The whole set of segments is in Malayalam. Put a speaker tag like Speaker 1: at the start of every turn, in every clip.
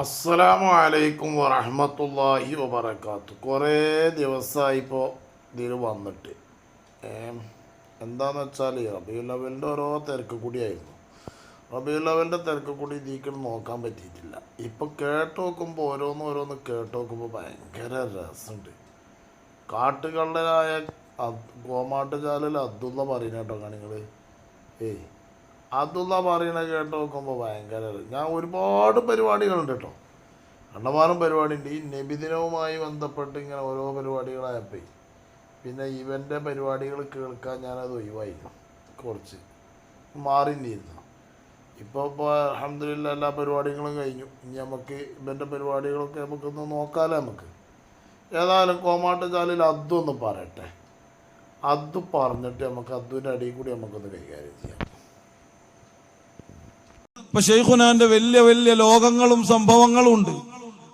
Speaker 1: അസ്സലാമു അലൈക്കും വറഹമത്തല്ലാഹി വബർക്കാത്തു കുറേ ദിവസമായി ഇപ്പോൾ ഇതിൽ വന്നിട്ട്. എന്താണെന്ന് വെച്ചാൽ റബിയുൽ ലെവലിന്റെ ഓരോ തിരക്ക് കൂടിയായിരുന്നു. റബിയുൽ ലെവലിന്റെ തിരക്ക് കൂടി ഇതിക്ക് നോക്കാൻ പറ്റിയിട്ടില്ല. ഇപ്പോൾ കേട്ട് നോക്കുമ്പോൾ ഓരോന്ന് ഓരോന്ന് കേട്ട് നോക്കുമ്പോൾ ഭയങ്കര രസമുണ്ട് കാട്ടുകള്ളനായ കോമാട്ടുചാലിൽ അബ്ദുള്ള പറയുന്ന കേട്ടോ കാണിങ്ങൾ ഏയ് അതുള്ള പറയണ കേട്ട് നോക്കുമ്പോൾ ഭയങ്കര ഞാൻ ഒരുപാട് പരിപാടികളുണ്ട് കേട്ടോ. കണ്ടമാനം പരിപാടിയുണ്ട്. ഈ നബിദിനവുമായി ബന്ധപ്പെട്ട് ഇങ്ങനെ ഓരോ പരിപാടികളായപ്പോൾ പിന്നെ ഇവന്റെ പരിപാടികൾ കേൾക്കാൻ ഞാനത് ഒഴിവായി കുറച്ച് മാറി നിന്നിരുന്നു ഇപ്പോൾ ഇപ്പോൾ അലഹമില്ല എല്ലാ പരിപാടികളും കഴിഞ്ഞു. ഇനി നമുക്ക് ഇവന്റെ പരിപാടികളൊക്കെ നമുക്കൊന്ന് നോക്കാമല്ലോ നമുക്ക്. ഏതായാലും കോമാട്ടചാലിൽ അതൊന്ന് പറയട്ടെ. അത് പറഞ്ഞിട്ട് നമുക്ക് അതിന്റെ അടിയിൽ കൂടി നമുക്കൊന്ന് കൈകാര്യം ചെയ്യാം.
Speaker 2: ഇപ്പൊ ഷെയ്ഖുനാന്റെ വലിയ വലിയ ലോകങ്ങളും സംഭവങ്ങളും ഉണ്ട്.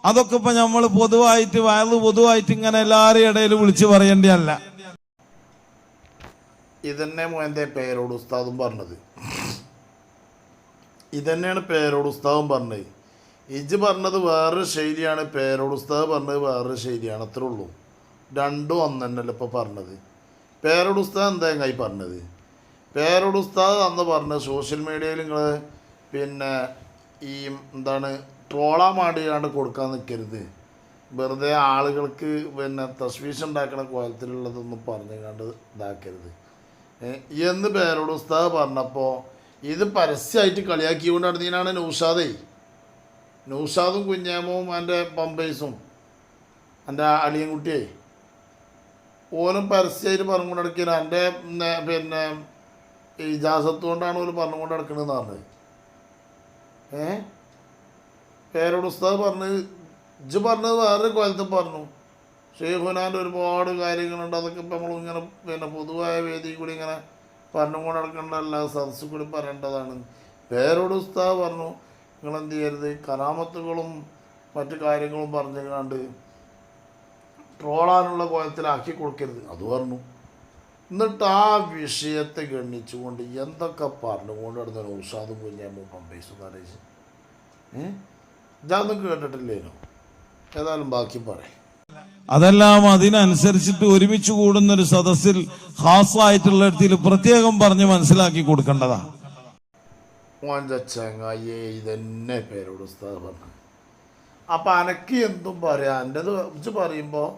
Speaker 2: അതൊക്കെ ഇപ്പൊ നമ്മൾ പൊതുവായിട്ട് വയത് പൊതുവായിട്ട് ഇങ്ങനെ എല്ലാവരുടെ ഇടയിൽ വിളിച്ചു പറയേണ്ടതല്ല.
Speaker 1: ഇതന്നെ മോന്റെ പേരോട് ഉസ്താദും പറഞ്ഞത്. ഇതന്നെയാണ് പേരോട് ഉസ്താദും പറഞ്ഞത്. ഇജ് പറഞ്ഞത് വേറൊരു ശൈലിയാണ് പേരോട് ഉസ്താദ് പറഞ്ഞത് വേറൊരു ശൈലിയാണ് അത്രേ ഉള്ളൂ. രണ്ടും ഒന്ന് ഇപ്പോൾ പറഞ്ഞത്. പേരോട് ഉസ്താദ് എന്താ കൈ പറഞ്ഞത്? പേരോട് ഉസ്താദ് അന്ന് പറഞ്ഞത് സോഷ്യൽ മീഡിയയിൽ നിങ്ങൾ പിന്നെ ഈ എന്താണ് ട്രോളാൻ വേണ്ടിയാണ്ട് കൊടുക്കാൻ നിൽക്കരുത് വെറുതെ ആളുകൾക്ക് പിന്നെ തസ്വീഷ് ഉണ്ടാക്കുന്ന കോലത്തിലുള്ളതൊന്നും പറഞ്ഞു കണ്ട് ഇതാക്കരുത് എന്ന് പേരോട് ഉസ്താദ് പറഞ്ഞപ്പോൾ ഇത് പരസ്യമായിട്ട് കളിയാക്കിക്കൊണ്ട് നടന്നതിനാണ് നൗഷാദേ. നൗഷാദും കുഞ്ഞാമവും എന്റെ പമ്പേഴ്സും എന്റെ അളിയൻകുട്ടിയെ. ഓനും പരസ്യമായിട്ട് പറഞ്ഞുകൊണ്ട് നടക്കുന്നത് എന്റെ പിന്നെ ഇജാസത്ത് കൊണ്ടാണ് ഓൽ പറഞ്ഞുകൊണ്ട് നടക്കണമെന്ന് പറഞ്ഞത്. ഏ? പേരോട് ഉസ്താദ് പറഞ്ഞത് ഇജ് പറഞ്ഞത് വേറൊരു കൊലത്ത് പറഞ്ഞു. ഷെയ്ഖുനാന്റെ ഒരുപാട് കാര്യങ്ങളുണ്ട്. അതൊക്കെ ഇപ്പം നമ്മൾ ഇങ്ങനെ പിന്നെ പൊതുവായ വേദിയിൽ കൂടി ഇങ്ങനെ പറഞ്ഞുകൊണ്ട് നടക്കേണ്ടതല്ല സദസ്സിൽ കൂടി പറയേണ്ടതാണ്. പേരോട് ഉസ്താദ് പറഞ്ഞു നിങ്ങൾ എന്ത് ചെയ്യരുത്? കറാമത്തുകളും മറ്റു കാര്യങ്ങളും പറഞ്ഞുകൊണ്ട് ട്രോളാനുള്ള കോലത്തിലാക്കി കൊടുക്കരുത്. അത് പറഞ്ഞു. എന്നിട്ട് ആ വിഷയത്തെ ഗണ്ണിച്ചുകൊണ്ട് എന്തൊക്കെ പറഞ്ഞുകൊണ്ട് നടന്ന ഉഷാദും കുഞ്ഞാമ്പും പമ്പേസും നരേശ് ഏ ഇതൊന്നും കേട്ടിട്ടില്ലേനോ? ഏതായാലും ബാക്കി പറയാം.
Speaker 2: അതെല്ലാം അതിനനുസരിച്ചിട്ട് ഒരുമിച്ച് കൂടുന്ന ഒരു സദസ്സിൽ ഹാസായിട്ടുള്ള ഇടത്തിൽ പ്രത്യേകം പറഞ്ഞ് മനസ്സിലാക്കി കൊടുക്കേണ്ടതാ.
Speaker 1: മോന്റെ ഇതെന്നെ ഇതന്നെ പേരോട് ഉസ്താദ് പറഞ്ഞു അപ്പം അനക്ക് എന്തും പറയാം. എന്റെത് വെച്ച് പറയുമ്പോൾ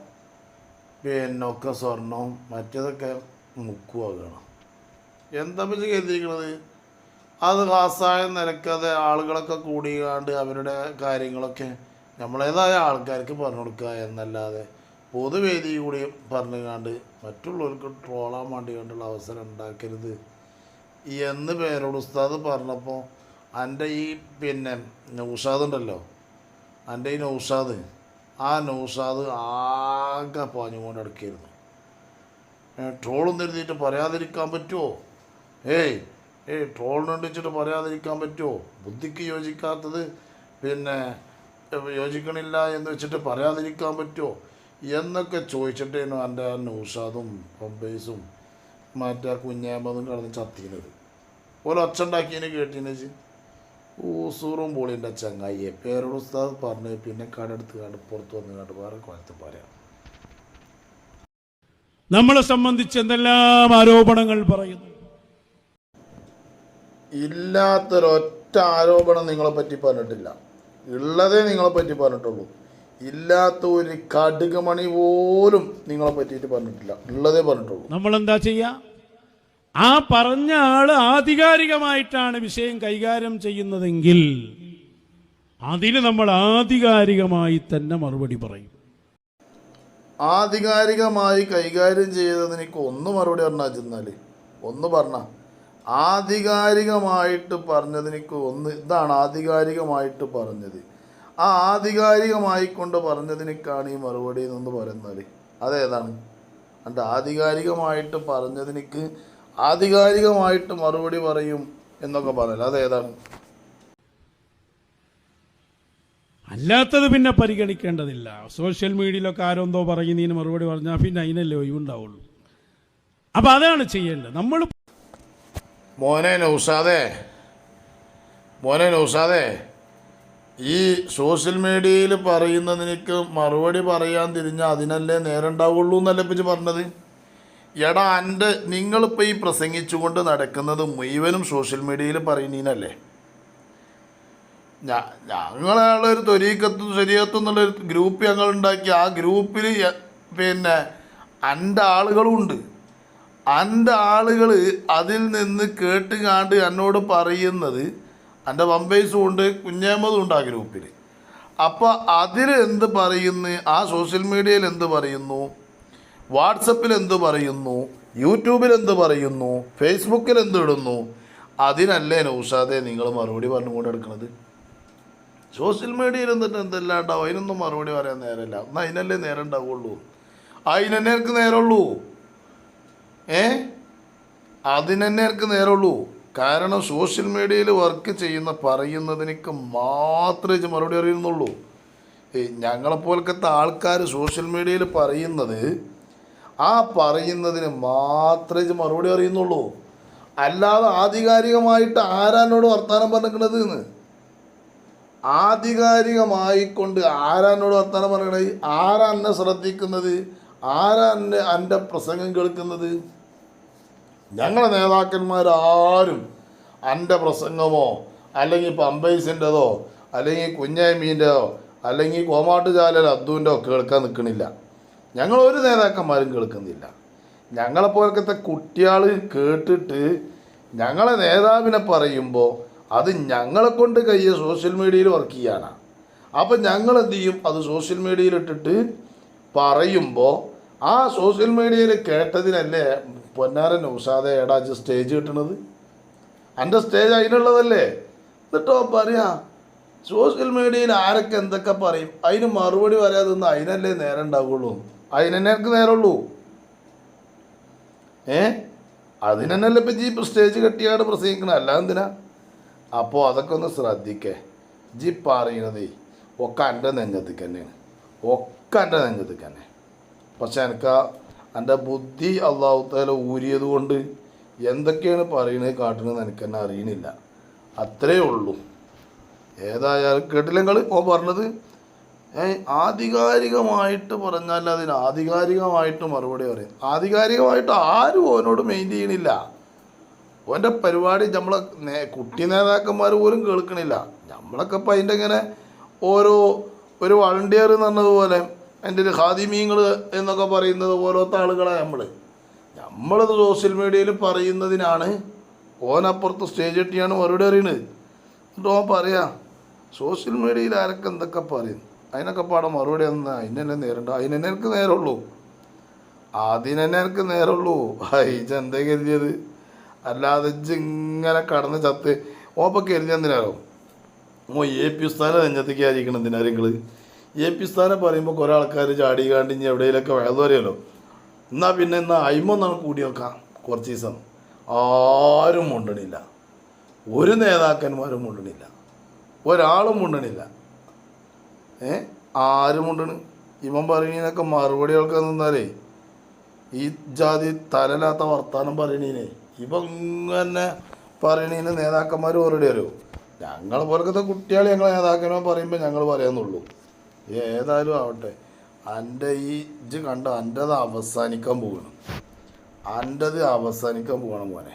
Speaker 1: പിന്നൊക്കെ സ്വർണവും മറ്റേതൊക്കെ മുക്കുവാകണം. എന്താ വെച്ച് കരുതിയിരിക്കണത് അത് ഹാസായ നിരക്കാതെ ആളുകളൊക്കെ കൂടിയാണ്ട് അവരുടെ കാര്യങ്ങളൊക്കെ നമ്മളേതായ ആൾക്കാർക്ക് പറഞ്ഞു കൊടുക്കുക എന്നല്ലാതെ പൊതുവേദി കൂടി പറഞ്ഞുകാണ്ട് മറ്റുള്ളവർക്ക് ട്രോളാൻ വേണ്ടി കണ്ടുള്ള അവസരം ഉണ്ടാക്കരുത്. എന്ന് പേരോട് ഉസ്താദ് പറഞ്ഞപ്പോൾ എന്റെ ഈ പിന്നെ നൗഷാദ് ഉണ്ടല്ലോ എന്റെ ഈ നൗഷാദ്. ആ നൗഷാദ് ആകെ പാഞ്ഞുകൊണ്ട് കിടക്കായിരുന്നു ട്രോളൊന്നും എഴുതിയിട്ട് പറയാതിരിക്കാൻ പറ്റുമോ ഏയ് ഏയ് ട്രോളിനുണ്ടിച്ചിട്ട് പറയാതിരിക്കാൻ പറ്റുമോ ബുദ്ധിക്ക് യോജിക്കാത്തത് പിന്നെ യോജിക്കണില്ല എന്ന് വെച്ചിട്ട് പറയാതിരിക്കാൻ പറ്റുമോ എന്നൊക്കെ ചോദിച്ചിട്ടേനു എന്റെ നൗഷാദും പമ്പേസും മറ്റേ കുഞ്ഞാമ്പതും കടന്ന് ചത്തിക്കുന്നത് ഓരോ അച്ഛൻ ഉണ്ടാക്കിയതിന് കേട്ടിന് ഊസൂറും പൊളിന്റെ ചങ്ങായിയെ. പേരോട് ഉസ്താദ് പറഞ്ഞ് പിന്നെ കടെടുത്ത് കണ്ട് പുറത്ത് വന്ന് കണ്ട് വേറെ കോലത്ത് പറയാം
Speaker 3: നമ്മളെ സംബന്ധിച്ച് എന്തെല്ലാം ആരോപണങ്ങൾ പറയുന്നു?
Speaker 1: ഇല്ലാത്തൊരൊറ്റ ആരോപണം നിങ്ങളെ പറ്റി പറഞ്ഞിട്ടില്ല. ഉള്ളതേ നിങ്ങളെ പറ്റി പറഞ്ഞിട്ടുള്ളൂ. ഇല്ലാത്ത ഒരു കടുകമണി പോലും നിങ്ങളെ പറ്റിയിട്ട് പറഞ്ഞിട്ടില്ല. ഉള്ളതേ പറഞ്ഞിട്ടുള്ളൂ.
Speaker 3: നമ്മൾ എന്താ ചെയ്യുക ആ പറഞ്ഞ ആൾ ആധികാരികമായിട്ടാണ് വിഷയം കൈകാര്യം ചെയ്യുന്നതെങ്കിൽ അതിന് നമ്മൾ ആധികാരികമായി തന്നെ മറുപടി പറയും.
Speaker 1: ആധികാരികമായി കൈകാര്യം ചെയ്തതിന് എനിക്ക് ഒന്ന് മറുപടി പറഞ്ഞാൽ ചെന്നാൽ ഒന്ന് പറഞ്ഞ ആധികാരികമായിട്ട് പറഞ്ഞതിനിക്ക് ഒന്ന് ഇതാണ് ആധികാരികമായിട്ട് പറഞ്ഞത്. ആ ആധികാരികമായി കൊണ്ട് പറഞ്ഞതിനേക്കാണ് ഈ മറുപടി എന്നൊന്ന് പറയുന്നത്. അതേതാണ്? എന്റെ ആധികാരികമായിട്ട് പറഞ്ഞതിനിക്ക് ആധികാരികമായിട്ട് മറുപടി പറയും എന്നൊക്കെ പറഞ്ഞല്ലോ അതേതാണ്?
Speaker 3: അല്ലാത്തത് പിന്നെ പരിഗണിക്കേണ്ടതില്ല. സോഷ്യൽ മീഡിയയിലൊക്കെ ആരെന്തോ പറയുന്നതിന് മറുപടി പറഞ്ഞാൽ പിന്നെ അതിനല്ലേ ഒഴിവുണ്ടാവുള്ളൂ. അപ്പൊ അതാണ് ചെയ്യേണ്ടത്. നമ്മൾ
Speaker 1: മോനെ നൗസാദേ മോനെ നൗസാദേ ഈ സോഷ്യൽ മീഡിയയിൽ പറയുന്നതിനേക്ക് മറുപടി പറയാൻ തിരിഞ്ഞാൽ അതിനല്ലേ നേരം ഉണ്ടാവുള്ളൂ എന്നല്ലേ ഇപ്പം പറഞ്ഞത്? എടാ എന്റെ നിങ്ങളിപ്പോൾ ഈ പ്രസംഗിച്ചുകൊണ്ട് നടക്കുന്നത് മുഴുവനും സോഷ്യൽ മീഡിയയിൽ പറയുന്നതിനല്ലേ ഞങ്ങളൊരു തൊരീക്കത്തും ശരീരത്തും എന്നുള്ളൊരു ഗ്രൂപ്പ് ഞങ്ങൾ ഉണ്ടാക്കി ആ ഗ്രൂപ്പിൽ പിന്നെ എന്റെ ആളുകളുണ്ട് എന്റെ ആളുകൾ അതിൽ നിന്ന് കേട്ട് കാണ്ട് എന്നോട് പറയുന്നത് എന്റെ വമ്പേഴ്സും ഉണ്ട് കുഞ്ഞേമ്മതും ഉണ്ട് ആ ഗ്രൂപ്പിൽ. അപ്പോൾ അതിൽ എന്ത് പറയുന്നു? ആ സോഷ്യൽ മീഡിയയിൽ എന്ത് പറയുന്നു? വാട്സപ്പിൽ എന്ത് പറയുന്നു? യൂട്യൂബിൽ എന്ത് പറയുന്നു? ഫേസ്ബുക്കിൽ എന്ത് ഇടുന്നു? അതിനല്ലേ നൗഷാദെ നിങ്ങൾ മറുപടി പറഞ്ഞുകൊണ്ട് എടുക്കുന്നത് സോഷ്യൽ മീഡിയയിൽ എന്നിട്ട് എന്തെല്ലാം ഉണ്ടാവും അതിനൊന്നും മറുപടി പറയാൻ നേരമില്ല. എന്നാൽ അതിനല്ലേ നേരം ഉണ്ടാവുള്ളൂ? അതിനെന്നെ എനിക്ക് നേരമുള്ളൂ? ഏ? അതിനെന്നെ നേരമുള്ളൂ? കാരണം സോഷ്യൽ മീഡിയയിൽ വർക്ക് ചെയ്യുന്ന പറയുന്നതിനൊക്കെ മാത്രമേ മറുപടി അറിയുന്നുള്ളൂ. ഏ ഞങ്ങളെപ്പോലത്തെ ആൾക്കാർ സോഷ്യൽ മീഡിയയിൽ പറയുന്നത് ആ പറയുന്നതിന് മാത്രമേ മറുപടി അറിയുന്നുള്ളൂ. അല്ലാതെ ആധികാരികമായിട്ട് ആരാനോട് വർത്തമാനം പറഞ്ഞിരിക്കണത് എന്ന്? ആധികാരികമായിക്കൊണ്ട് ആരാനോട് വർത്തമാനം പറയണേ ആരാ എന്നെ ശ്രദ്ധിക്കുന്നത്? ആരാ എന്നെ എന്റെ പ്രസംഗം കേൾക്കുന്നത്? ഞങ്ങളെ നേതാക്കന്മാരാരും എന്റെ പ്രസംഗമോ അല്ലെങ്കിൽ പമ്പൈസിന്റെതോ അല്ലെങ്കിൽ കുഞ്ഞായ്മീന്റെതോ അല്ലെങ്കിൽ കോമാട്ടുചാലൽ അബ്ദുവിന്റെ ഒക്കെ കേൾക്കാൻ നിൽക്കണില്ല. ഞങ്ങൾ ഒരു നേതാക്കന്മാരും കേൾക്കുന്നില്ല. ഞങ്ങളെപ്പോലത്തെ കുട്ടികൾ കേട്ടിട്ട് ഞങ്ങളെ നേതാവിനെ പറയുമ്പോൾ അത് ഞങ്ങളെ കൊണ്ട് കയ്യെ സോഷ്യൽ മീഡിയയിൽ വർക്ക് ചെയ്യാനാണ് അപ്പം ഞങ്ങൾ എന്ത് ചെയ്യും? അത് സോഷ്യൽ മീഡിയയിൽ ഇട്ടിട്ട് പറയുമ്പോൾ ആ സോഷ്യൽ മീഡിയയിൽ കേട്ടതിനല്ലേ പൊന്നാരൻ ഉഷാദെ എടാ സ്റ്റേജ് കിട്ടണത്? എന്റെ സ്റ്റേജ് അതിനുള്ളതല്ലേ? എന്നിട്ടോ പറയാ സോഷ്യൽ മീഡിയയിൽ ആരൊക്കെ എന്തൊക്കെ പറയും? അതിന് മറുപടി പറയാതെ നിന്ന് അതിനല്ലേ നേരം ഉണ്ടാവുള്ളൂ. അതിനെന്നെ എനിക്ക് നേരമുള്ളൂ? ഏ? അതിനെന്നല്ലേ ഇപ്പം ജീപ്പ് സ്റ്റേജ് കെട്ടിയാണ് പ്രസംഗിക്കണം? അല്ല എന്തിനാ അപ്പോൾ അതൊക്കെ ഒന്ന് ശ്രദ്ധിക്കേ. ജി പറയുന്നത് ഒക്കെ എന്റെ നെഞ്ചത്തേക്ക് തന്നെയാണ്. ഒക്കെ എന്റെ നെഞ്ചത്തേക്ക് തന്നെ. പക്ഷെ എനിക്ക് എന്റെ ബുദ്ധി അള്ളാഹുത്താല ഊരിയത് കൊണ്ട് എന്തൊക്കെയാണ് പറയുന്നത് കാട്ടുന്നത് എനിക്ക് തന്നെ അറിയണില്ല. അത്രേ ഉള്ളൂ. ഏതായാലും കേട്ടില്ലെങ്കിൽ ഓ പറഞ്ഞത് ആധികാരികമായിട്ട് പറഞ്ഞാൽ അതിന് ആധികാരികമായിട്ട് മറുപടി പറയും. ആധികാരികമായിട്ട് ആരും അവനോട് മെയിൻ ചെയ്യണില്ല. ഓന്റെ പരിപാടി നമ്മളെ നേ കുട്ടി നേതാക്കന്മാർ പോലും കേൾക്കണില്ല. നമ്മളൊക്കെ ഇപ്പം അതിന്റെ ഇങ്ങനെ ഓരോ ഒരു വളണ്ടിയർ എന്ന് പറഞ്ഞതുപോലെ അതിന്റെ ഒരു ഹാദിമീങ്ങൾ എന്നൊക്കെ പറയുന്നത് ഓരോത്ത ആളുകളാണ് നമ്മൾ നമ്മളത് സോഷ്യൽ മീഡിയയിൽ പറയുന്നതിനാണ് ഓനപ്പുറത്ത് സ്റ്റേജ് കെട്ടിയാണ് മറുപടി അറിയണത്. എന്നിട്ട് ഓൻ പറയാ സോഷ്യൽ മീഡിയയിൽ ആരൊക്കെ എന്തൊക്കെ പറയും? അതിനൊക്കെ പാടാം മറുപടി എന്നാ അതിനെന്നെ നേരണ്ട അതിനെന്നെ എനിക്ക് നേരമുള്ളൂ അതിനെന്നെ എനിക്ക് നേരമുള്ളൂ എന്താ കരുതിയത്? അല്ലാതെ ഇങ്ങനെ കടന്ന് ചത്ത്. ഓപ്പൊക്കെ കരുതി എന്തിനാരോ ഓ എ പി സ്ഥാനം നെഞ്ഞത്തേക്ക് ആയിരിക്കണം എന്തിനാ നിങ്ങൾ എ പി സ്ഥാനം പറയുമ്പോൾ കുറേ ആൾക്കാർ ചാടി കാണ്ടി ഇനി എവിടെയെങ്കിലൊക്കെ അറിയാലോ എന്നാൽ പിന്നെ എന്നാൽ അയിമൊന്നാണ് കൂടി നോക്കാം കുറച്ച് ദിവസം. ആരും മുണ്ടണില്ല. ഒരു നേതാക്കന്മാരും മുണ്ടണില്ല. ഒരാളും മുണ്ടണില്ല. ഏ? ആരും മുണ്ടണ്. ഇവൻ പറയുന്നതിനൊക്കെ മറുപടി കേൾക്കാൻ നിന്നാലേ ഈ ജാതി തലലാത്ത വർത്താനം പറയണീനെ. ഇവ ഇങ്ങനെ പറയണീന് നേതാക്കന്മാർ ഓൾറെഡി അറിയോ ഞങ്ങൾ പോലത്തെ കുട്ടികൾ ഞങ്ങൾ നേതാക്കന്മാർ പറയുമ്പോൾ ഞങ്ങൾ പറയാന്നുള്ളൂ. ഏതായാലും ആവട്ടെ. എന്റെ ഈ ഇജ് കണ്ട? എന്റെത് അവസാനിക്കാൻ പോകണം എന്റെത് അവസാനിക്കാൻ പോകണം മോനെ.